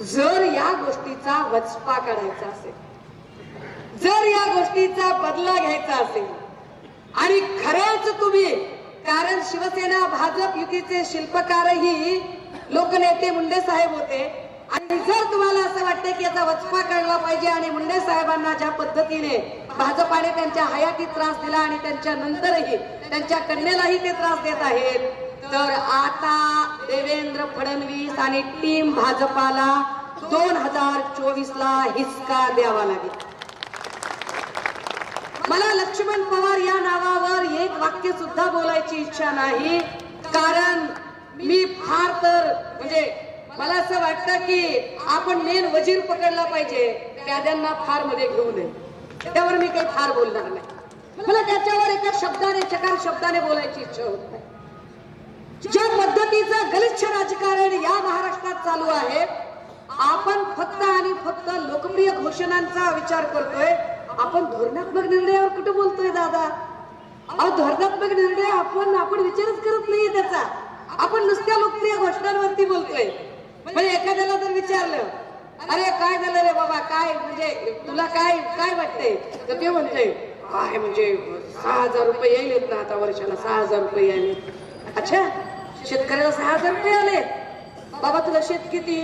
जर या गोष्टीचा वचपा काढायचा असेल जर या गोष्टीचा बदला घ्यायचा असेल आणि खरंच तुम्ही कारण शिवसेना भाजप युतीचे शिल्पकारही लोकनेते मुंडे साहेब होते आणि जर तुम्हाला असं वाटतं की याचा वचपा काढला पाहिजे आणि मुंडे साहेबांना ज्या पद्धतीने भाजपाने त्यांच्या हयातीत त्रास दिला आणि त्यांच्या नंतरही त्यांच्या कन्येलाही ते त्रास देत आहेत तर आता देवेंद्र फडणवीस आणि टीम भाजपाला दोन हजार चोवीस ला हिसका द्यावा लागेल. मला लक्ष्मण पवार या नावावर एक वाक्य सुद्धा बोलायची इच्छा नाही कारण मी फार तर म्हणजे मला असं वाटतं की आपण मेन वजीर पकडला पाहिजे त्याद्यांना फारमध्ये घेऊ नये. त्यावर मी काही फार बोलणार नाही. मला त्याच्यावर एका शब्दाने चकार शब्दाने बोलायची इच्छा होत नाही. ज्या पद्धतीचं गलिच्छ राजकारण या महाराष्ट्रात चालू आहे आपण फक्त आणि फक्त लोकप्रिय घोषणांचा विचार करतोय. आपण धोरणात्मक निर्णयावर कुठे बोलतोय दादा? अहो धोरणात्मक निर्णय आपण आपण विचारच करत नाहीये त्याचा. आपण नुसत्या लोकप्रिय घोषणांवरती बोलतोय. म्हणजे एखाद्याला जर विचारलं अरे काय झालं रे बाबा? काय म्हणजे तुला काय काय वाटतंय? तर ते म्हणतंय काय म्हणजे सहा हजार रुपये येईल ना आता वर्षाला सहा हजार रुपये यायले. अच्छा शेतकऱ्याला सहा हजार रुपये आले बाबा तुला शेत किती?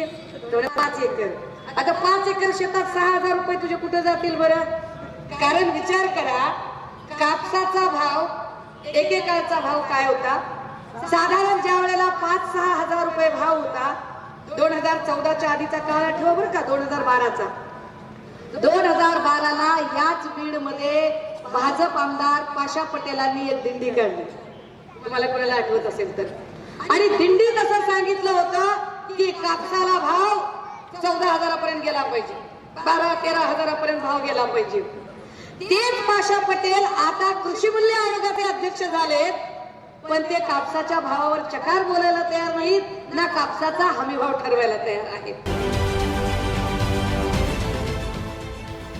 तेवढे पाच एकर. आता पाच एकर शेतात सहा हजार रुपये तुझे कुठे जातील बरं? कारण विचार करा कापसाचा भाव एकेकाळचा भाव काय होता? साधारण ज्या वेळेला पाच सहा हजार रुपये भाव होता दोन हजार चौदाच्या आधीचा काळ आठवा बरं का दोन हजार बाराचा. दोन हजार बाराला याच बीडमध्ये भाजप आमदार पाशा पटेलांनी एक दिंडी काढली. तुम्हाला कोणाला आठवत असेल तर. आणि दिंडीत असं सांगितलं होतं की कापसाला भाव चौदा हजारापर्यंत गेला पाहिजे. बारा तेरा हजारापर्यंत भाव गेला पाहिजे. तेच पाशा पटेल आता कृषी मूल्य आयोगाचे अध्यक्ष झालेत पण ते कापसाच्या भावावर चकार बोलायला तयार नाहीत. ना कापसाचा हमीभाव ठरवायला तयार आहेत.